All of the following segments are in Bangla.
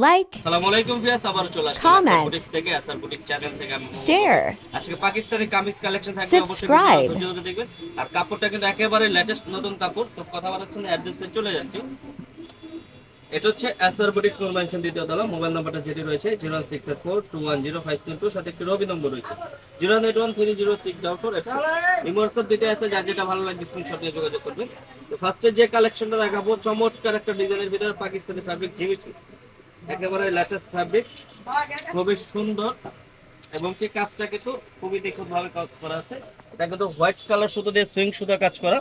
like, আসসালামু আলাইকুম ভিউয়ার্স আবার চলে আসলাম. আসার বুটিক থেকে আসার বুটিক চ্যানেল থেকে। আমি share, আজকে পাকিস্তানি কামিজ কালেকশন থাকবে ভিডিওটা দেখবেন। আর কাপড়টা কিন্তু একেবারে লেটেস্ট নতুন কাপড়। তো কথা বলার জন্য অ্যাড্রেসে চলে যাচ্ছি। এটা হচ্ছে এসআর বুটিক ফোর মেনশন দ্বিতীয় তলা মোবাইল নাম্বারটা যেটি রয়েছে zero six eight four two one zero five seven two সাথে একটি রবি নম্বর রয়েছে। Zero eight one three zero six double four এটা ইমোটসব দিতে আছে যার যেটা ভালো লাগবে স্ক্রিনশট নিয়ে যোগাযোগ করবেন। তো ফার্স্টে যে কালেকশনটা দেখাবো চমৎকার একটা ডিজাইনের ভিতরে পাকিস্তানি ফ্যাব্রিক জিমিচু। একেবারে লেটেস্ট ফ্যাব্রিক খুবই সুন্দর এবং কি কাজটা কিন্তু খুবই নিখুঁত ভাবে কাজ করা আছে। এটা কিন্তু হোয়াইট কালার সুতো দিয়ে সুইং সুতো কাজ করা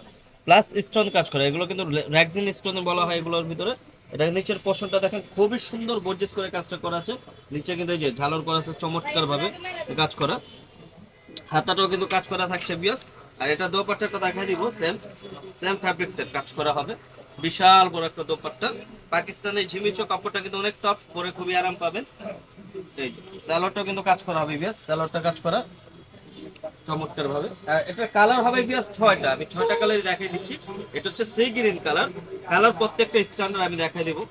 প্লাস স্টোন কাজ করা। এগুলো কিন্তু র্যাগজিন স্টোন বলা হয় এগুলোর ভিতরে। এটা নিচের পোর্শনটা দেখেন, খুবই সুন্দর গর্জিয়াস করে কাজটা করা আছে। নিচে কিন্তু এই যে ঝালর করা আছে চমৎকার ভাবে কাজ করা। হাতাটাও কিন্তু কাজ করা থাকছে বিয়াস আর এটা দোপাট্টাটা দেখা দিব সেম সেম ফ্যাব্রিক্সের কাজ করা হবে। বিশাল বড় একটা দোপাট্টা। পাকিস্তানি ঝিমিচো কাপড়টা কিন্তু অনেক সফট পরে খুবই আরাম পাবেন। এই স্যালোডটা কিন্তু কাজ করা হবে, বিয়াস। স্যালোডটা কাজ করা চমৎকার ভাবে এটার কালার হবে, বিয়াস, ছয়টা। আমি ছয়টা কালারই দেখাই দিচ্ছি। এটা হচ্ছে সি গ্রিন কালার কালার প্রত্যেকটা স্ট্যান্ডার্ড আমি দেখাই দেবো।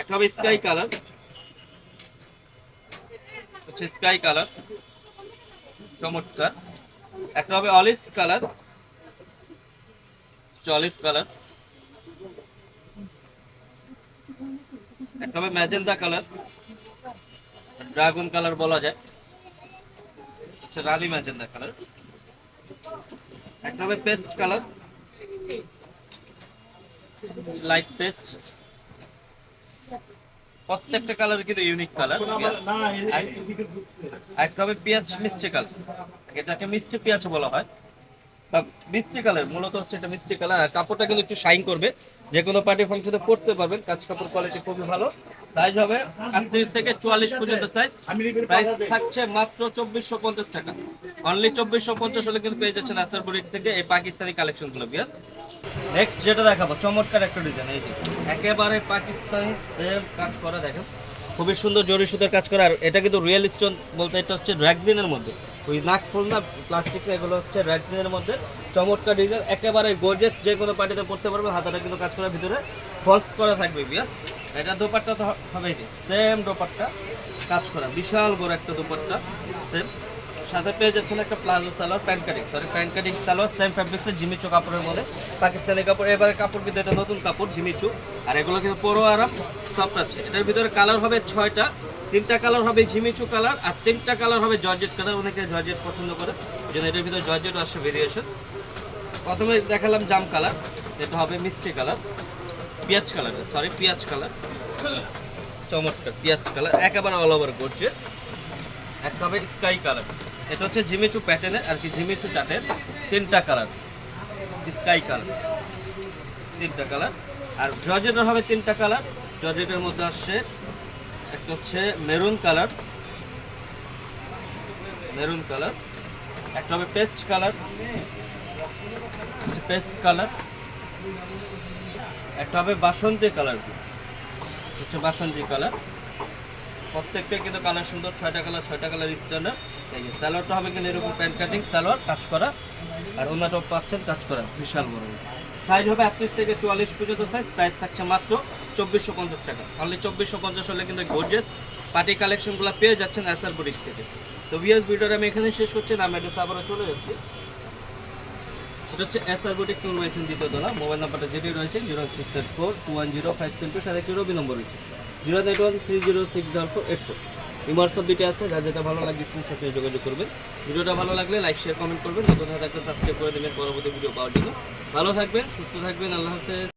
একটা হবে স্কাই কালার হচ্ছে স্কাই কালার চমৎকার। একটা হবে অলিভ কালার অলিভ কালার একটা হবে ম্যাজেন্ডা কালার ড্রাগন কালার বলা যায়। হচ্ছে রানি ম্যাজেন্ডা কালার একটা হবে পেস্ট কালার লাইট পেস্ট প্রত্যেকটা কালার কিন্তু ইউনিক কালার একটা হবে। পেঁয়াজ মিষ্টি কালার এটাকে মিষ্টি পেঁয়াজ বলা হয়। বা মিষ্টি কালার মূলত হচ্ছে এটা মিষ্টি কালার কাপড়টা কিন্তু একটু শাইন করবে। যে কোনো পার্টি ফাংশনে পরতে পারবেন। কাজ কাপড় কোয়ালিটি খুবই ভালো। সাইজ হবে আটত্রিশ থেকে চুয়াল্লিশ পর্যন্ত সাইজ প্রাইস থাকছে মাত্র চব্বিশশো পঞ্চাশ টাকা। অনলি চব্বিশশো পঞ্চাশ হলে কিন্তু পেয়ে যাচ্ছেন আসার থেকে এই পাকিস্তানি কালেকশনগুলো বিয়াস নেক্সট যেটা দেখাবো, চমৎকার একটা ডিজাইন এই যে। একেবারে পাকিস্তানি সেম কাজ করা, দেখেন। খুবই সুন্দর জরি সুতার কাজ করা, আর এটা কিন্তু রিয়েল স্টোন বলতে এটা হচ্ছে র্যাগজিনের মধ্যে। ওই নাক ফুল না প্লাস্টিক এগুলো হচ্ছে র্যাগজিনের মধ্যে। চমৎকার ডিজাইন একেবারে গোর্জেস যে কোনো পার্টিতে পড়তে পারবে, হাতাটা কিন্তু কাজ করার ভিতরে ফলস করা থাকবে, বিয়াস। এটা দোপাট্টা তো হবে সেম দোপাট্টা কাজ করা, বিশাল বড় একটা দোপাট্টা সেম সাথে পেয়ে যাচ্ছেন একটা palazzo salwar, pant cutting sorry pant cutting salwar same ফ্যাব্রিক্সের Jimmy Choo কাপড়ের মধ্যে। পাকিস্তানি কাপড়, এবারে কাপড় কিন্তু এটা নতুন কাপড়, জিমিচু। আর এগুলো কিন্তু পরো আরাম সফট আছে। এটার ভিতরে কালার হবে ছয়টা, তিনটা কালার হবে ঝিমিচু কালার আর তিনটা কালার হবে জর্জেট কালার অনেকে জর্জেট পছন্দ করে জন্য এটার ভিতরে জর্জেট আসছে ভেরিয়েশন প্রথমে দেখালাম জাম কালার এটা হবে মিষ্টি কালার পেঁয়াজ কালার সরি পেঁয়াজ কালার চমৎকার, পেঁয়াজ কালার একেবারে অল ওভার করছে একটা হবে স্কাই কালার এটা হচ্ছে ঝিমিচু প্যাটার্নের আর কি ঝিমিচু চাটের তিনটা কালার, স্কাই কালার, তিনটা কালার। আর জর্জেটের হবে তিনটা কালার, জর্জেটের মধ্যে আসছে একটা হচ্ছে মেরুন কালার মেরুন কালার। একটা হবে পেস্ট কালার পেস্ট কালার। একটা হবে বাসন্তী কালার, হচ্ছে বাসন্তী কালার। প্রত্যেকটা কিন্তু কালার সুন্দর, ছয়টা কালার ছয়টা কালার স্ট্যান্ডার্ড এই যে স্যালোয়ারটা হবে কিন্তু এরকম প্যান্ট কাটিং, সালোয়ার কাজ করা। আর ওনাটাও পাচ্ছেন কাজ করা। বিশাল বড়। সাইজ হবে আটত্রিশ থেকে চুয়াল্লিশ পর্যন্ত সাইজ প্রাইস থাকছে মাত্র চব্বিশশো পঞ্চাশ টাকা। অনলি চব্বিশশো পঞ্চাশ হলে কিন্তু গর্জেস পার্টি কালেকশনগুলো পেয়ে যাচ্ছেন অ্যাসার বুটিক্স থেকে। তো ভিএস ভিডিওটা আমি এখানে শেষ করছি, না ম্যাডাম আবারও চলে যাচ্ছি। এটা হচ্ছে এসআর বুটিক্স মেনশন দ্বিতীয় মোবাইল নাম্বারটা যেটি রয়েছে zero six eight four two one zero five seven two সাথে একটি রবি নম্বর রয়েছে। Zero eight one three zero six double four eight four. WhatsApp দুইটা আছে, যার যেটা ভালো লাগে স্ক্রিনশট নিয়ে যোগাযোগ করবেন। ভিডিওটা ভালো লাগলে লাইক শেয়ার কমেন্ট করবেন। নতুন একটা সাবস্ক্রাইব করে দেবেন, পরবর্তী ভিডিও পাওয়ার জন্য। ভালো থাকবেন, সুস্থ থাকবেন, আল্লাহ হাফেজ।